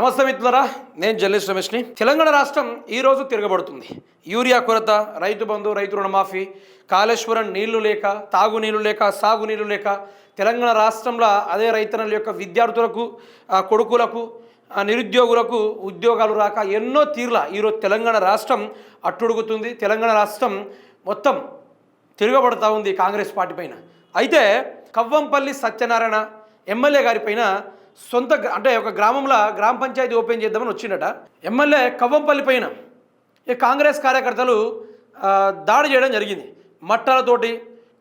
నమస్తే మిత్రులరా నేను జర్నలిస్ట్ రమేష్ని. తెలంగాణ రాష్ట్రం ఈరోజు తిరగబడుతుంది. యూరియా కొరత రైతు బంధు రైతు రుణమాఫీ కాళేశ్వరం నీళ్ళు లేక తాగునీళ్ళు లేక సాగునీళ్ళు లేక తెలంగాణ రాష్ట్రంలో అదే రైతన్నల యొక్క విద్యార్థులకు కొడుకులకు నిరుద్యోగులకు ఉద్యోగాలు రాక ఎన్నో తీర్ల ఈరోజు తెలంగాణ రాష్ట్రం అట్టుడుగుతుంది. తెలంగాణ రాష్ట్రం మొత్తం తిరగబడతా ఉంది కాంగ్రెస్ పార్టీ పైన. అయితే కవ్వంపల్లి సత్యనారాయణ ఎమ్మెల్యే గారి పైన సొంత గ్రా- అంటే ఒక గ్రామంలో గ్రామ పంచాయతీ ఓపెన్ చేద్దామని వచ్చిండట ఎమ్మెల్యే కవ్వంపల్లి పైన ఈ కాంగ్రెస్ కార్యకర్తలు దాడి చేయడం జరిగింది. మట్టాలతోటి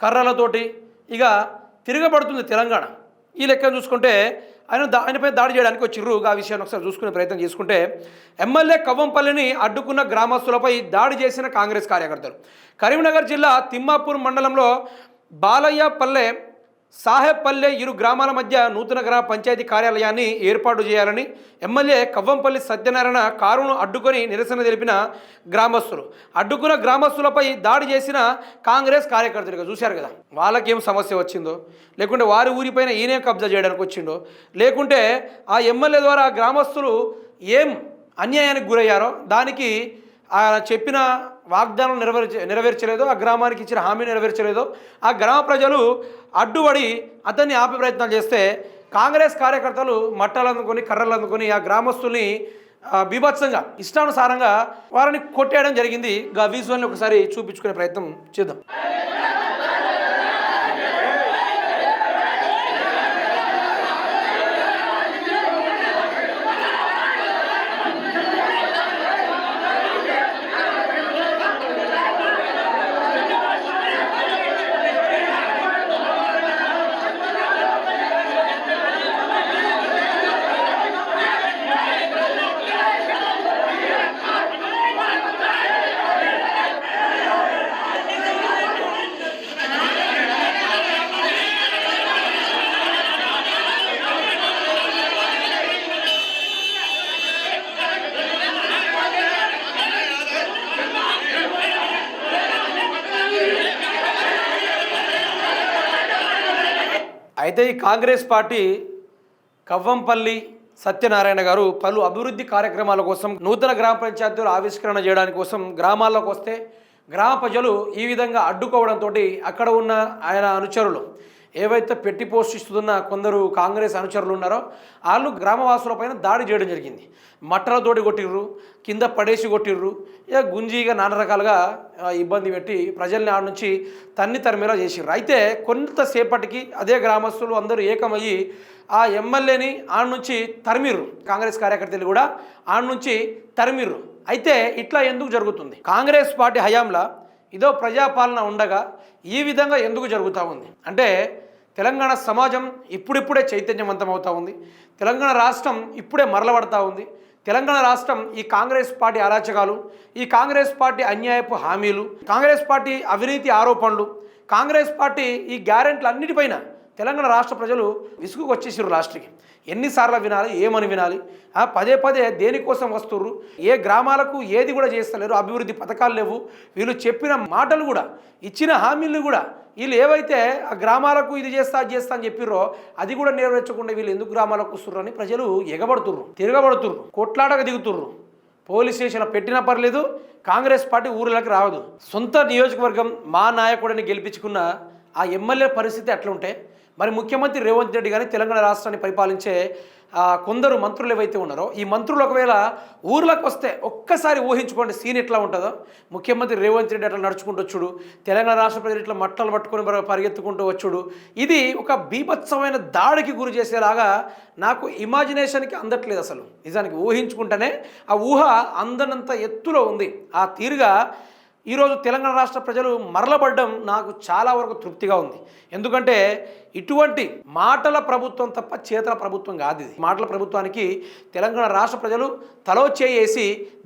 కర్రలతోటి ఇక తిరగబడుతుంది తెలంగాణ. ఈ లెక్క చూసుకుంటే ఆయన దా ఆయనపై దాడి చేయడానికి వచ్చిర్రు. ఆ విషయాన్ని ఒకసారి చూసుకునే ప్రయత్నం చేసుకుంటే ఎమ్మెల్యే కవ్వంపల్లిని అడ్డుకున్న గ్రామస్తులపై దాడి చేసిన కాంగ్రెస్ కార్యకర్తలు. కరీంనగర్ జిల్లా తిమ్మాపూర్ మండలంలో బాలయ్యపల్లె సాహెబ్-పల్లె ఇరు గ్రామాల మధ్య నూతన గ్రామ పంచాయతీ కార్యాలయాన్ని ఏర్పాటు చేయాలని ఎమ్మెల్యే కవ్వంపల్లి సత్యనారాయణ కారును అడ్డుకొని నిరసన తెలిపిన గ్రామస్తులు. అడ్డుకున్న గ్రామస్తులపై దాడి చేసిన కాంగ్రెస్ కార్యకర్తలుగా చూశారు కదా. వాళ్ళకేం సమస్య వచ్చిందో? లేకుంటే వారి ఊరిపైన ఈయనే కబ్జా చేయడానికి వచ్చిందో లేకుంటే ఆ ఎమ్మెల్యే ద్వారా గ్రామస్తులు ఏం అన్యాయానికి గురయ్యారో? దానికి ఆయన చెప్పిన వాగ్దానం నెరవేర్చ నెరవేర్చలేదో ఆ గ్రామానికి ఇచ్చిన హామీ నెరవేర్చలేదో ఆ గ్రామ ప్రజలు అడ్డుపడి అతన్ని ఆపే ప్రయత్నాలు చేస్తే కాంగ్రెస్ కార్యకర్తలు మట్టాలు అందుకొని కర్రలు అందుకొని ఆ గ్రామస్తుల్ని బీభత్సంగా ఇష్టానుసారంగా వారిని కొట్టేయడం జరిగింది. గా విజువల్ని ఒకసారి చూపించుకునే ప్రయత్నం చేద్దాం. అయితే ఈ కాంగ్రెస్ పార్టీ కవ్వంపల్లి సత్యనారాయణ గారు పలు అభివృద్ధి కార్యక్రమాల కోసం నూతన గ్రామ పంచాయతీలు ఆవిష్కరణ చేయడానికి కోసం గ్రామాల్లోకి వస్తే గ్రామ ప్రజలు ఈ విధంగా అడ్డుకోవడంతో అక్కడ ఉన్న ఆయన అనుచరులు ఏవైతే పెట్టి పోషిస్తున్న కొందరు కాంగ్రెస్ అనుచరులు ఉన్నారో వాళ్ళు గ్రామవాసులపైన దాడి చేయడం జరిగింది. మట్టలతోటి కొట్టిర్రు కింద పడేసి కొట్టిర్రు ఇక గుంజీగా నానా రకాలుగా ఇబ్బంది పెట్టి ప్రజల్ని ఆడ నుంచి తన్ని తరిమేలా చేసిర్రు. అయితే కొంతసేపటికి అదే గ్రామస్తులు అందరూ ఏకమయ్యి ఆ ఎమ్మెల్యేని ఆడ నుంచి తరిమిర్రు. కాంగ్రెస్ కార్యకర్తలు కూడా ఆడ నుంచి తరిమిర్రు. అయితే ఇట్లా ఎందుకు జరుగుతుంది? కాంగ్రెస్ పార్టీ హయాంలో ఇదో ప్రజాపాలన ఉండగా ఈ విధంగా ఎందుకు జరుగుతూ ఉంది? అంటే తెలంగాణ సమాజం ఇప్పుడిప్పుడే చైతన్యవంతం అవుతూ ఉంది. తెలంగాణ రాష్ట్రం ఇప్పుడే మరలబడతా ఉంది. తెలంగాణ రాష్ట్రం ఈ కాంగ్రెస్ పార్టీ అరాచకాలు ఈ కాంగ్రెస్ పార్టీ అన్యాయపు హామీలు కాంగ్రెస్ పార్టీ అవినీతి ఆరోపణలు కాంగ్రెస్ పార్టీ ఈ గ్యారెంట్లు అన్నిటిపైన తెలంగాణ రాష్ట్ర ప్రజలు విసుగుకు వచ్చేసారు లాస్ట్కి. ఎన్నిసార్లు వినాలి ఏమని వినాలి? ఆ, పదే పదే దేనికోసం వస్తుర్రు? ఏ గ్రామాలకు ఏది కూడా చేస్తలేరు అభివృద్ధి పథకాలు లేవు. వీళ్ళు చెప్పిన మాటలు కూడా ఇచ్చిన హామీలు కూడా వీళ్ళు ఏవైతే ఆ గ్రామాలకు ఇది చేస్తా అది చేస్తా అని చెప్పిర్రో అది కూడా నెరవేర్చకుండా వీళ్ళు ఎందుకు గ్రామాలకు వస్తుర్రు అని ప్రజలు ఎగబడుతుర్రు తిరగబడుతుర్రు కొట్లాడక దిగుతుర్రు. పోలీస్ స్టేషన్ పెట్టినా పర్లేదు కాంగ్రెస్ పార్టీ ఊర్లోకి రావదు. సొంత నియోజకవర్గం మా నాయకుడిని గెలిపించుకున్న ఆ ఎమ్మెల్యే పరిస్థితి అట్లుంటే మరి ముఖ్యమంత్రి రేవంత్ రెడ్డి కానీ తెలంగాణ రాష్ట్రాన్ని పరిపాలించే కొందరు మంత్రులు ఏవైతే ఉన్నారో ఈ మంత్రులు ఒకవేళ ఊర్లోకి వస్తే ఒక్కసారి ఊహించుకోండి సీన్ ఎట్లా ఉంటుందో. ముఖ్యమంత్రి రేవంత్ రెడ్డి అట్లా నడుచుకుంటూ వచ్చుడు తెలంగాణ రాష్ట్ర ప్రజలు ఇట్లా మట్టలు పట్టుకొని పరిగెత్తుకుంటూ వచ్చుడు. ఇది ఒక బీభత్సమైన దాడికి గురి చేసేలాగా నాకు ఇమాజినేషన్కి అందట్లేదు అసలు. నిజానికి ఊహించుకుంటేనే ఆ ఊహ అందనంత ఎత్తులో ఉంది. ఆ తీరుగా ఈరోజు తెలంగాణ రాష్ట్ర ప్రజలు మరలబడ్డం నాకు చాలా వరకు తృప్తిగా ఉంది. ఎందుకంటే ఇటువంటి మాటల ప్రభుత్వం తప్ప చేతల ప్రభుత్వం కాదు ఇది. మాటల ప్రభుత్వానికి తెలంగాణ రాష్ట్ర ప్రజలు తలో చేసి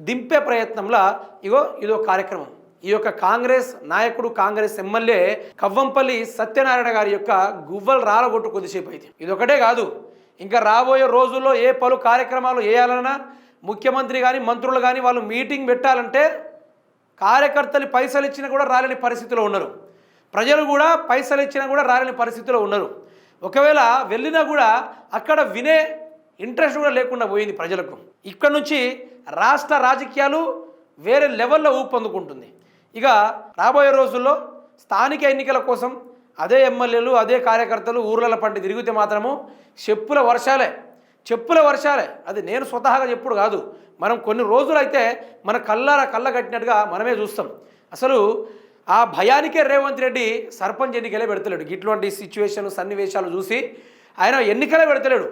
దింపే ప్రయత్నంలో ఇగో ఇదో కార్యక్రమం. ఈ యొక్క కాంగ్రెస్ నాయకుడు కాంగ్రెస్ ఎమ్మెల్యే కవ్వంపల్లి సత్యనారాయణ గారి యొక్క గువ్వలు రాలగొట్టు కొద్దిసేపు అయితే. ఇదొకటే కాదు. ఇంకా రాబోయే రోజుల్లో ఏ పలు కార్యక్రమాలు వేయాలన్నా ముఖ్యమంత్రి కానీ మంత్రులు కానీ వాళ్ళు మీటింగ్ పెట్టాలంటే కార్యకర్తలు పైసలు ఇచ్చినా కూడా రాలేని పరిస్థితిలో ఉన్నారు. ప్రజలు కూడా పైసలు ఇచ్చినా కూడా రాలేని పరిస్థితిలో ఉన్నారు. ఒకవేళ వెళ్ళినా కూడా అక్కడ వినే ఇంట్రెస్ట్ కూడా లేకుండా పోయింది ప్రజలకు. ఇక్కడ నుంచి రాష్ట్ర రాజకీయాలు వేరే లెవెల్లో ఊపందుకుంటుంది ఇక రాబోయే రోజుల్లో స్థానిక ఎన్నికల కోసం అదే ఎమ్మెల్యేలు అదే కార్యకర్తలు ఊర్ల పంటి తిరిగితే మాత్రము చెప్పుల వర్షాలే. చెప్పుల వర్షాలే. అది నేను స్వతహాగా చెప్పుడు కాదు. మనం కొన్ని రోజులైతే మన కళ్ళారా కళ్ళ కట్టినట్టుగా మనమే చూస్తాం. అసలు ఆ భయానికే రేవంత్ రెడ్డి సర్పంచ్ ఎన్నికలే పెడతలేడు. ఇటువంటి సిచ్యువేషన్ సన్నివేశాలు చూసి ఆయన ఎన్నికలే పెడతలేడు.